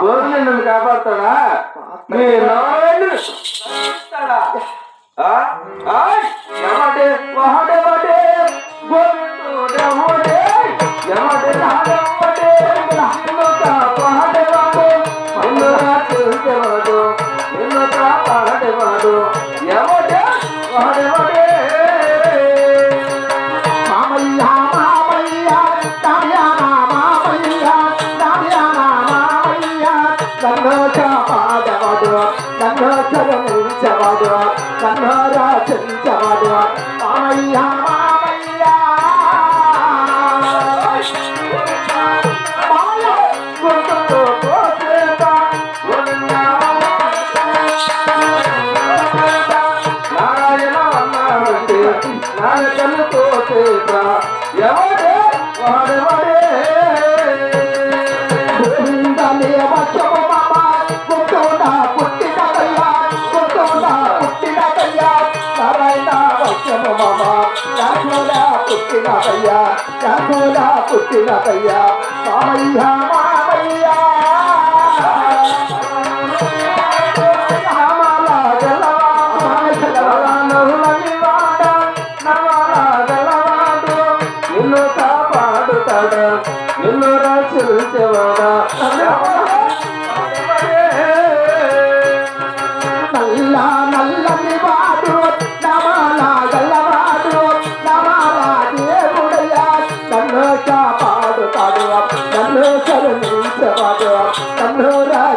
గోరు నిన్ను కాపాడుతాడా నీ నారాయణుడు కాపాడుతాడా? ఆ? ఆ? వాడే గోవిందుడే కరుణించవాడు నన్ను రక్షించవాడు మామయ్య. మామయ్య నాయకులతో గోవిందలే వచ్చము మామ యాకులా పుట్టినదయ్యా యాకులా మామయ్య మామయ్య. నిన్ను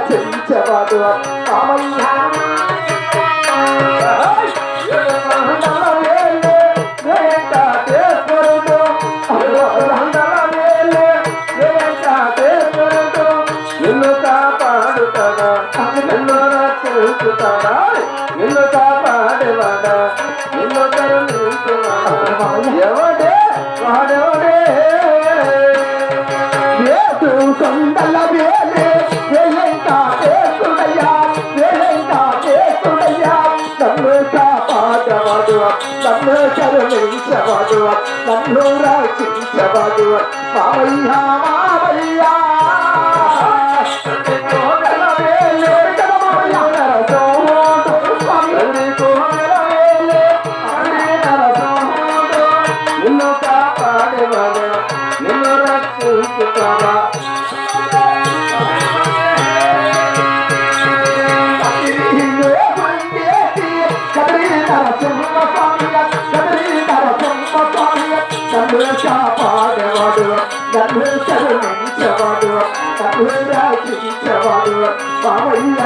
రచించవాడు రామయ్య నిన్ను కాపాడేవాడా నిన్ను కరుణించువాడా ఎవడే? వాడెవడే? కొండల వేలే కాపాడవాడు నన్ను కరుణించవాడు నన్ను రక్షించవాడు మామయ్య మామయ్య. కొండల కాపాడేవాడు నన్ను కరుణించవాడు నన్ను రాజించవాడు మామయ్య